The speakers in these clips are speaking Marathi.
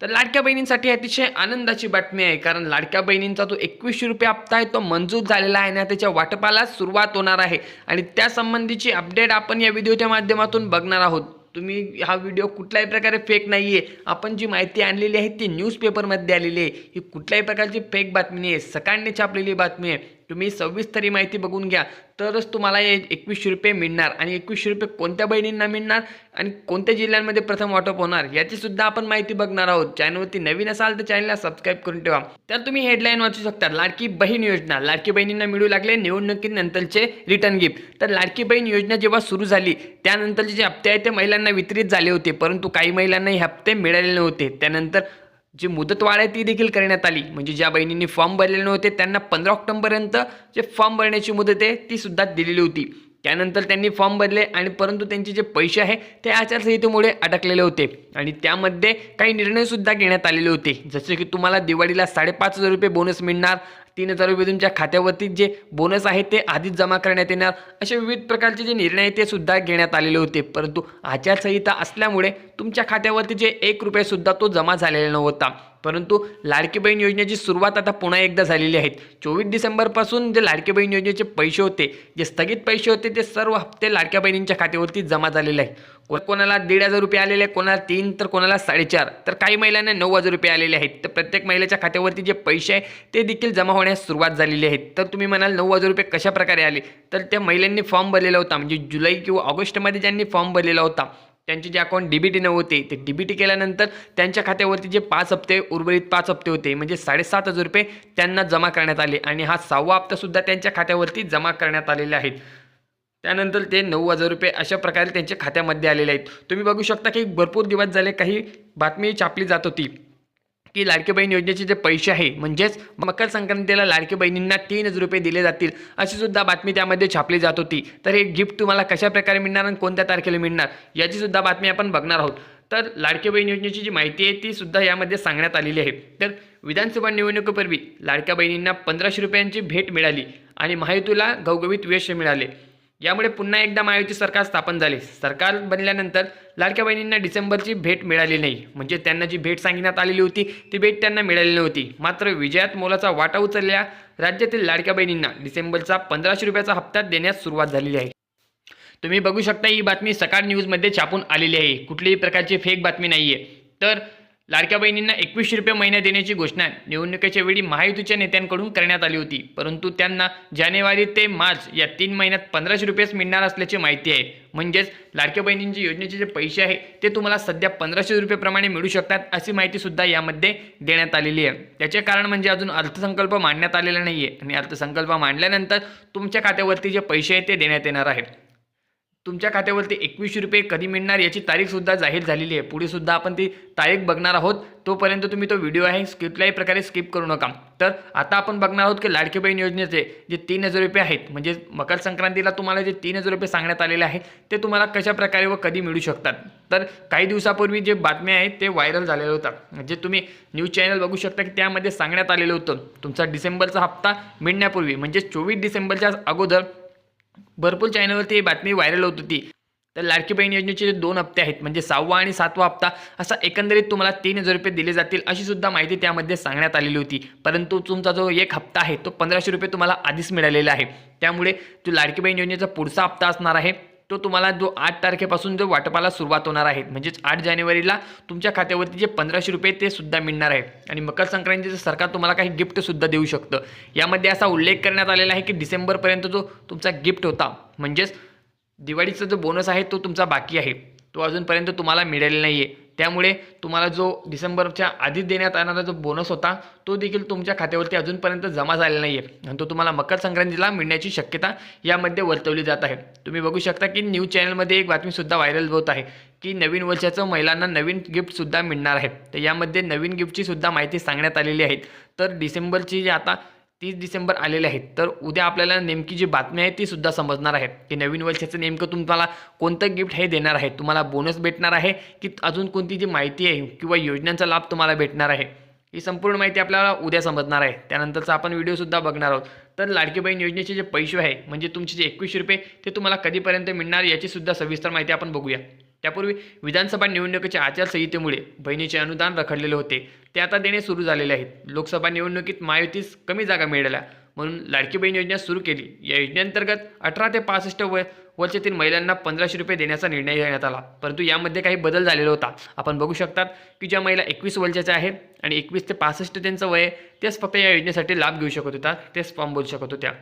तर लाडक्या बहिणींसाठी अतिशय आनंदाची बातमी आहे कारण लाडक्या बहिणींचा जो एकवीसशे रुपये हप्ता आहे तो मंजूर झालेला आहे आणि त्याच्या वाटपाला सुरुवात होणार आहे. आणि त्यासंबंधीची अपडेट आपण या व्हिडिओच्या माध्यमातून बघणार आहोत. तुम्ही हा व्हिडिओ कुठल्याही प्रकारे फेक नाही आहे आपण जी माहिती आणलेली आहे ती न्यूजपेपरमध्ये आलेली आहे. ही कुठल्याही प्रकारची फेक बातमी नाही आहे सकाळने छापलेली बातमी आहे. तुम्ही सविस्तरी माहिती बघून घ्या तरच तुम्हाला हे एकवीसशे रुपये मिळणार आणि एकवीसशे रुपये कोणत्या बहिणींना मिळणार आणि कोणत्या जिल्ह्यांमध्ये प्रथम वाटप होणार याचीसुद्धा आपण माहिती बघणार आहोत. चॅनलवरती नवीन असाल तर चॅनलला सबस्क्राईब करून ठेवा. तर तुम्ही हेडलाईन वाचू शकता लाडकी बहीण योजना. लाडकी बहिणींना मिळू लागले निवडणुकीनंतरचे रिटर्न गिफ्ट तर लाडकी बहीण योजना जेव्हा सुरू झाली त्यानंतरचे जे हप्ते आहेत ते महिलांना वितरित झाले होते परंतु काही महिलांना हे हप्ते मिळाले नव्हते. त्यानंतर जी मुदतवाढ आहे ती देखील करण्यात आली. म्हणजे ज्या बहिणींनी फॉर्म भरलेले नव्हते त्यांना पंधरा ऑक्टोबरपर्यंत जे फॉर्म भरण्याची मुदत आहे ती सुद्धा दिलेली होती. त्यानंतर त्यांनी फॉर्म भरले आणि परंतु त्यांचे जे पैसे आहे ते आचारसंहितेमुळे अडकलेले होते. आणि त्यामध्ये काही निर्णयसुद्धा घेण्यात आलेले होते. जसे की तुम्हाला दिवाळीला साडेपाच हजार रुपये बोनस मिळणार तीन हजार रुपये तुमच्या खात्यावरती जे बोनस आहे ते आधीच जमा करण्यात येणार. असे विविध प्रकारचे जे निर्णय आहे ते सुद्धा घेण्यात आलेले होते. परंतु आचारसंहिता असल्यामुळे तुमच्या खात्यावरती जे एक रुपयेसुद्धा तो जमा झालेला नव्हता. परंतु लाडकी बहीण योजनेची सुरुवात आता पुन्हा एकदा झालेली आहे. चोवीस डिसेंबरपासून जे लाडकी बहीण योजनेचे पैसे होते जे स्थगित पैसे होते ते सर्व हप्ते लाडक्या बहिणींच्या खात्यावरती जमा झालेले आहे कोणाला दीड हजार रुपये आलेले आहे कोणाला तीन तर कोणाला साडेचार. तर काही महिलांना नऊ हजार रुपये आलेले आहेत. तर प्रत्येक महिलेच्या खात्यावरती जे पैसे आहे ते देखील जमा होण्यास सुरुवात झालेली आहे. तर तुम्ही म्हणाल नऊ हजार रुपये कशा प्रकारे आले? तर त्या महिलांनी फॉर्म भरलेला होता. म्हणजे जुलै किंवा ऑगस्टमध्ये ज्यांनी फॉर्म भरलेला होता त्यांचे जे अकाउंट डी बी टी नव्हते ते डी बी टी केल्यानंतर त्यांच्या खात्यावरती जे पाच हप्ते उर्वरित पाच हप्ते होते म्हणजे साडेसात हजार रुपये त्यांना जमा करण्यात आले आणि हा सहावा हप्तासुद्धा त्यांच्या खात्यावरती जमा करण्यात आलेले आहेत. त्यानंतर ते नऊ हजार रुपये अशा प्रकारे त्यांच्या खात्यामध्ये आलेले आहेत. तुम्ही बघू शकता की भरपूर दिवस झाले काही बातमी छापली जात होती. की लाडकी बहीण योजनेचे जे पैसे आहे म्हणजेच मकर संक्रांतीला लाडकी बहिणींना तीन हजार रुपये दिले जातील अशी सुद्धा बातमी त्यामध्ये छापली जात होती. तर हे गिफ्ट तुम्हाला कशा प्रकारे मिळणार आणि कोणत्या तारखेला मिळणार याची सुद्धा बातमी आपण बघणार आहोत. तर लाडकी बहीण योजनेची जी माहिती आहे ती सुद्धा यामध्ये सांगण्यात आलेली आहे. तर विधानसभा निवडणुकीपूर्वी लाडक्या बहिणींना पंधराशे रुपयांची भेट मिळाली आणि महायुतीला घवघवीत यश मिळाले. यामुळे पुन्हा एकदा महायुती सरकार स्थापन झाले. सरकार बनल्यानंतर लाडक्या बहिणींना डिसेंबरची भेट मिळाली नाही. म्हणजे त्यांना जी भेट सांगण्यात आलेली होती ती भेट त्यांना मिळाली नव्हती. मात्र विजयात मोलाचा वाटा उचलल्या राज्यातील लाडक्या बहिणींना डिसेंबरचा पंधराशे रुपयाचा हप्ता देण्यास सुरुवात झालेली आहे. तुम्ही बघू शकता ही बातमी सकाळ न्यूजमध्ये छापून आलेली आहे. कुठलीही प्रकारची फेक बातमी नाही आहे तर लाडक्या बहिणींना एकवीसशे रुपये महिना देण्याची घोषणा निवडणुकीच्या वेळी महायुतीच्या नेत्यांकडून करण्यात आली होती. परंतु त्यांना जानेवारी ते मार्च या तीन महिन्यात पंधराशे रुपयेच मिळणार असल्याची माहिती आहे. म्हणजेच लाडक्या बहिणींची योजनेचे जे पैसे आहे ते तुम्हाला सध्या पंधराशे रुपयेप्रमाणे मिळू शकतात अशी माहितीसुद्धा यामध्ये देण्यात आलेली आहे. त्याचे कारण म्हणजे अजून अर्थसंकल्प मांडण्यात आलेला नाही आहे आणि अर्थसंकल्प मांडल्यानंतर तुमच्या खात्यावरती जे पैसे आहे ते देण्यात येणार आहे तुमच्या खात्यावरती एकवीसशे रुपये कधी मिळणार याची तारीखसुद्धा जाहीर झालेली आहे. पुढे सुद्धा आपण ती तारीख बघणार आहोत. तोपर्यंत तुम्ही तो व्हिडिओ आहे कुठल्याही प्रकारे स्किप करू नका. तर आता आपण बघणार आहोत की लाडकी बहीण योजनेचे जे तीन हजार रुपये आहेत म्हणजे मकर संक्रांतीला तुम्हाला जे तीन हजार रुपये सांगण्यात आलेले आहे ते तुम्हाला कशा प्रकारे व कधी मिळू शकतात? तर काही दिवसापूर्वी जे बातम्या आहेत ते व्हायरल झालेलं होतं. म्हणजे तुम्ही न्यूज चॅनल बघू शकता की त्यामध्ये सांगण्यात आलेलं होतं. तुमचा डिसेंबरचा हप्ता मिळण्यापूर्वी म्हणजे चोवीस डिसेंबरच्या अगोदर भरपूर चॅनलवरती ही बातमी व्हायरल होत होती. तर लाडकी बहीण योजनेचे जे दोन हप्ते आहेत म्हणजे सहावा आणि सातवा हप्ता असा एकंदरीत तुम्हाला तीन हजार रुपये दिले जातील अशी सुद्धा माहिती त्यामध्ये सांगण्यात आलेली होती. परंतु तुमचा जो एक हप्ता आहे तो पंधराशे रुपये तुम्हाला आधीच मिळालेला आहे. त्यामुळे जो लाडकी बहीण योजनेचा पुढचा हप्ता असणार आहे तो तुम्हाला जो आठ तारखेपासून जो वाटपाला सुरुवात होणार आहे म्हणजेच आठ जानेवारीला तुमच्या खात्यावरती जे पंधराशे रुपये ते सुद्धा मिळणार आहे. आणि मकर संक्रांतीचं सरकार तुम्हाला काही गिफ्टसुद्धा देऊ शकतं. यामध्ये असा उल्लेख करण्यात आलेला आहे की डिसेंबरपर्यंत जो तुमचा गिफ्ट होता म्हणजेच दिवाळीचा जो बोनस आहे तो तुमचा बाकी आहे. तो अजूनपर्यंत तुम्हाला मिळालेला नाही आहे त्यामुळे तुम्हाला जो डिसेंबरच्या आधीच देण्यात येणारा जो बोनस होता तो देखील तुमच्या खात्यावरती अजूनपर्यंत जमा झालेला नाही आहे आणि तो तुम्हाला मकर संक्रांतीला मिळण्याची शक्यता यामध्ये वर्तवली जात आहे. तुम्ही बघू शकता की न्यूज चॅनलमध्ये एक बातमीसुद्धा व्हायरल होत आहे की नवीन वर्षाचं महिलांना नवीन गिफ्टसुद्धा मिळणार आहे. तर यामध्ये नवीन गिफ्टचीसुद्धा माहिती सांगण्यात आलेली आहे. तर डिसेंबरची जी आता तीस डिसेंबर आलेले आहेत. तर उद्या आपल्याला नेमकी जी बातमी आहे ती सुद्धा समजणार आहे की नवीन वर्षाचं नेमकं तुम्हाला कोणतं गिफ्ट हे देणार आहे? तुम्हाला बोनस भेटणार आहे की अजून कोणती जी माहिती आहे किंवा योजनांचा लाभ तुम्हाला भेटणार आहे? ही संपूर्ण माहिती आपल्याला उद्या समजणार आहे. त्यानंतरचा आपण व्हिडिओसुद्धा बघणार आहोत. तर लाडकी बहीण योजनेचे जे पैसे आहे म्हणजे तुमचे जे एकवीसशे रुपये ते तुम्हाला कधीपर्यंत मिळणार याचीसुद्धा सविस्तर माहिती आपण बघूया. त्यापूर्वी विधानसभा निवडणुकीच्या आचारसंहितेमुळे बहिणीचे अनुदान रखडलेले होते. ते आता देणे सुरू झालेले आहेत. लोकसभा निवडणुकीत महायुतीस कमी जागा मिळाल्या म्हणून लाडकी बहीण योजना सुरू केली. या योजनेअंतर्गत अठरा ते पासष्ट वय वर्षातील महिलांना पंधराशे रुपये देण्याचा निर्णय घेण्यात आला. परंतु यामध्ये काही बदल झालेला होता. आपण बघू शकतात की ज्या महिला एकवीस वर्षाच्या आहेत आणि एकवीस ते पासष्ट त्यांचं वय तेच फक्त या योजनेसाठी लाभ घेऊ शकत होता तेच फॉर्म भरू शकत होत्या.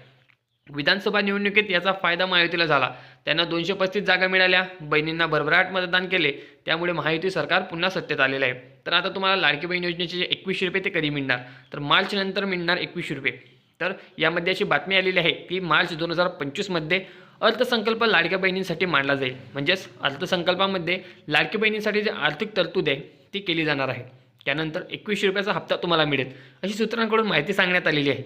विधानसभा निवडणुकीत याचा फायदा महायुतीला झाला. त्यांना दोनशे पस्तीस जागा मिळाल्या. बहिणींना भरभराट मतदान केले. त्यामुळे महायुती सरकार पुन्हा सत्तेत आलेलं आहे. तर आता तुम्हाला लाडकी बहीण योजनेचे जे एकवीसशे रुपये ते कधी मिळणार? तर मार्चनंतर मिळणार एकवीसशे रुपये. तर यामध्ये अशी बातमी आलेली आहे की मार्च दोन हजार पंचवीसमध्ये अर्थसंकल्प लाडक्या बहिणींसाठी मांडला जाईल. म्हणजेच अर्थसंकल्पामध्ये लाडकी बहिणींसाठी जे आर्थिक तरतूद आहे ती केली जाणार आहे. त्यानंतर एकवीसशे रुपयाचा हप्ता तुम्हाला मिळेल. अशी सूत्रांकडून माहिती सांगण्यात आलेली आहे.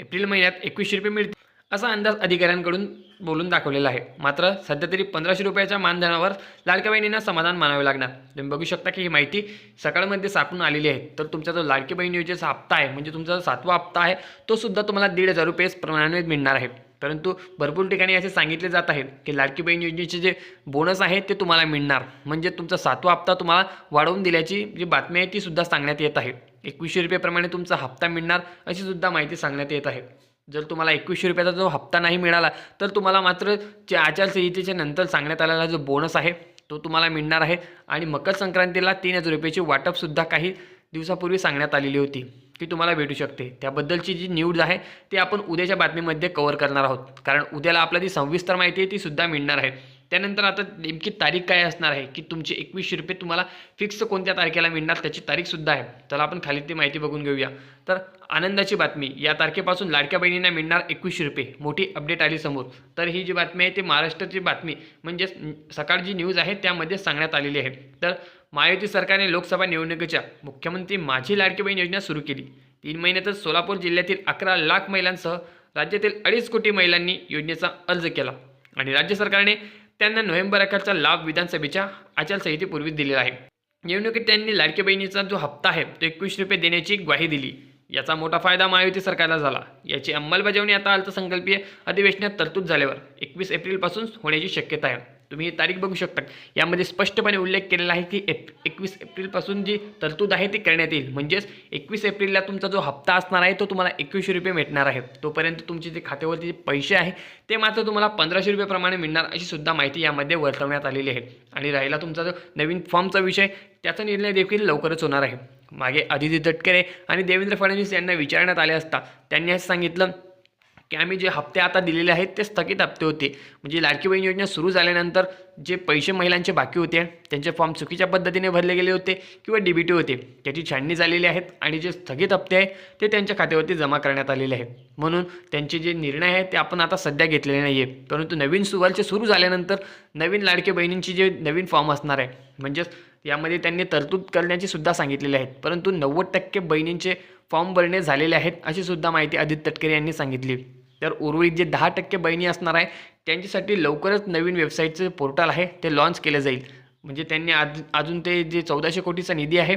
एप्रिल महिन्यात एकवीसशे रुपये मिळतील. असा अंदाज अधिकाऱ्यांकडून बोलून दाखवलेला आहे. मात्र सध्या तरी पंधराशे रुपयाच्या मानधनावर लाडक्या बहिणींना समाधान मानावे लागणार. तुम्ही बघू शकता की ही माहिती सकाळमध्ये सापडून आलेली आहे. तर तुमचा जो लाडकी बहीण योजनेचा हप्ता आहे म्हणजे तुमचा जो सातवा हप्ता आहे तो सुद्धा तुम्हाला दीड हजार रुपये प्रमाणे मिळणार आहे. परंतु भरपूर ठिकाणी असे सांगितले जात आहे की लाडकी बहीण योजनेचे जे बोनस आहे ते तुम्हाला मिळणार. म्हणजे तुमचा सातवा हप्ता तुम्हाला वाढवून दिल्याची जी बातमी आहे ती सुद्धा सांगण्यात येत आहे. एकवीसशे रुपयेप्रमाणे तुमचा हप्ता मिळणार अशी सुद्धा माहिती सांगण्यात येत आहे. जर तुम्हाला एकवीसशे रुपयाचा जो हप्ता नाही मिळाला तर तुम्हाला मात्र जे आचारसंहितेच्या नंतर सांगण्यात आलेला जो बोनस आहे तो तुम्हाला मिळणार आहे. आणि मकर संक्रांतीला तीन हजार रुपयाची वाटपसुद्धा काही दिवसापूर्वी सांगण्यात आलेली होती ती तुम्हाला भेटू शकते. त्याबद्दलची जी न्यूज आहे ती आपण उद्याच्या बातमीमध्ये कव्हर करणार आहोत. कारण उद्याला आपल्याला ती सविस्तर माहिती आहे ती सुद्धा मिळणार आहे. त्यानंतर आता नेमकी तारीख काय असणार आहे? की तुमचे एकवीसशे रुपये तुम्हाला फिक्स कोणत्या तारखेला मिळणार त्याची तारीखसुद्धा आहे. चला आपण खाली ती माहिती बघून घेऊया. तर आनंदाची बातमी या तारखेपासून लाडक्या बहिणींना मिळणार एकवीसशे रुपये. मोठी अपडेट आली समोर. तर ही जी बातमी आहे ती महाराष्ट्राची बातमी. म्हणजेच सकाळ जी न्यूज आहे त्यामध्ये सांगण्यात आलेली आहे. तर महायुती सरकारने लोकसभा निवडणुकीच्या मुख्यमंत्री माझी लाडकी बहीण योजना सुरू केली. तीन महिन्यातच सोलापूर जिल्ह्यातील अकरा लाख महिलांसह राज्यातील अडीच कोटी महिलांनी योजनेचा अर्ज केला. आणि राज्य सरकारने त्यांना नोव्हेंबर अखेरचा लाभ विधानसभेच्या आचारसंहितेपूर्वीच दिलेला आहे. निवडणुकीत त्यांनी लाडकी बहिणीचा जो हप्ता आहे तो एकवीस रुपये देण्याची ग्वाही दिली. याचा मोठा फायदा महायुती सरकारला झाला. याची अंमलबजावणी आता अर्थसंकल्पीय अधिवेशनात तरतूद झाल्यावर एकवीस एप्रिलपासून होण्याची शक्यता आहे. तुम्ही ही तारीख बघू शकता यामध्ये स्पष्टपणे उल्लेख केलेला आहे की एप एकवीस एप्रिलपासून जी तरतूद आहे ती करण्यात येईल. म्हणजेच एकवीस एप्रिलला तुमचा जो हप्ता असणार आहे तो तुम्हाला एकवीसशे रुपये भेटणार आहे. तोपर्यंत तुमचे जे खात्यावरती जे पैसे आहे ते मात्र तुम्हाला पंधराशे रुपयेप्रमाणे मिळणार अशी सुद्धा माहिती यामध्ये वर्तवण्यात आलेली आहे. आणि राहिला तुमचा जो नवीन फॉर्मचा विषय त्याचा निर्णय देखील लवकरच होणार आहे. मागे आदिती तटकरे आणि देवेंद्र फडणवीस यांना विचारण्यात आले असता त्यांनी असं सांगितलं की आम्ही जे हप्ते आता दिलेले आहेत ते स्थगित हप्ते होते. म्हणजे लाडकी बहीण योजना सुरू झाल्यानंतर जे पैसे महिलांचे बाकी होते त्यांचे फॉर्म चुकीच्या पद्धतीने भरले गेले होते किंवा डी बी टी होते त्याची छाननी झालेली आहेत आणि जे स्थगित हप्ते आहे ते त्यांच्या खात्यावरती जमा करण्यात आलेले आहेत. म्हणून त्यांचे जे निर्णय आहेत ते आपण आता सध्या घेतलेले नाही आहे परंतु नवीन सुवालचे सुरू झाल्यानंतर नवीन लाडके बहिणींची जे नवीन फॉर्म असणार आहे म्हणजेच यामध्ये त्यांनी तरतूद करण्याची सुद्धा सांगितलेली आहेत. परंतु नव्वद टक्के बहिणींचे फॉर्म भरणे झालेले आहेत अशी सुद्धा माहिती आदित्य तटकरे यांनी सांगितली. तर उर्वरित जे दहा टक्के बहिणी असणार आहे त्यांच्यासाठी लवकरच नवीन वेबसाईटचं पोर्टल आहे ते लॉन्च केलं जाईल. म्हणजे त्यांनी आज अजून ते जे चौदाशे कोटीचा निधी आहे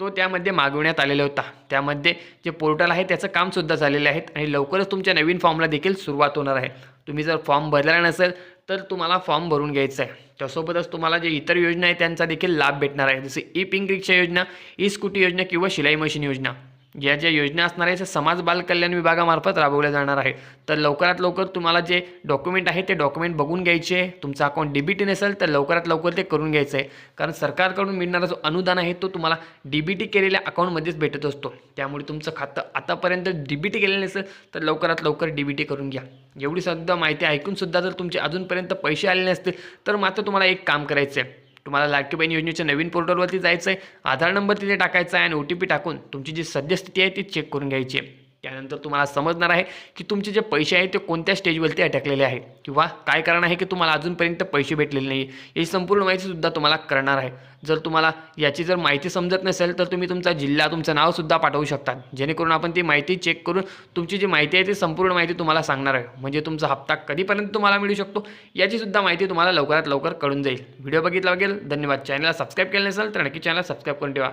तो त्यामध्ये मागवण्यात आलेला होता. त्यामध्ये जे पोर्टल आहे त्याचं कामसुद्धा झालेलं आहे आणि लवकरच तुमच्या नवीन फॉर्मला देखील सुरुवात होणार आहे. तुम्ही जर फॉर्म भरलेला नसेल तर तुम्हाला फॉर्म भरून घ्यायचा आहे. त्यासोबतच तुम्हाला जे इतर योजना आहे त्यांचा देखील लाभ भेटणार आहे. जसे ई पिंक रिक्षा योजना ई स्कूटी योजना किंवा शिलाई मशीन योजना. या ज्या योजना असणार आहे त्या समाज बाल कल्याण विभागामार्फत राबवल्या जाणार आहे तर लवकरात लवकर तुम्हाला जे डॉक्युमेंट आहे ते डॉक्युमेंट बघून घ्यायचे. आहे तुमचं अकाउंट डी बी टी नसेल तर लवकरात लवकर ते करून घ्यायचं आहे कारण सरकारकडून मिळणारा जो अनुदान आहे तो तुम्हाला डी बी टी केलेल्या अकाउंटमध्येच भेटत असतो. त्यामुळे तुमचं खातं आतापर्यंत डी बी टी केलेलं नसेल तर लवकरात लवकर डी बी टी करून घ्या. एवढी सुद्धा माहिती ऐकूनसुद्धा जर तुमचे अजूनपर्यंत पैसे आलेले नसतील तर मात्र तुम्हाला एक काम करायचं आहे तुम्हाला लाडकी बहीण योजनेच्या नवीन पोर्टलवरती जायचं आहे आधार नंबर तिथे टाकायचा आहे आणि ओ टी पी टाकून तुमची जी सद्यस्थिती आहे ती चेक करून घ्यायची आहे. त्यानंतर तुम्हाला समजणार आहे की तुमचे जे पैसे आहेत ते कोणत्या स्टेजवरती अटकलेले आहे किंवा काय कारण आहे की तुम्हाला अजूनपर्यंत पैसे भेटलेले नाही याची संपूर्ण माहितीसुद्धा तुम्हाला करणार आहे. जर तुम्हाला याची जर माहिती समजत नसेल तर तुम्ही तुमचा जिल्हा तुमचं नावसुद्धा पाठवू शकता. जेणेकरून आपण ती माहिती चेक करून तुमची जी माहिती आहे ती संपूर्ण माहिती तुम्हाला सांगणार आहे. म्हणजे तुमचा हप्ता कधीपर्यंत तुम्हाला मिळू शकतो याचीसुद्धा माहिती तुम्हाला लवकरात लवकर कळून जाईल. व्हिडिओ बघितला वगैरे धन्यवाद चॅनलला सबस्क्राईब केलं नसेल तर नक्की चॅनल सबस्क्राईब करून ठेवा.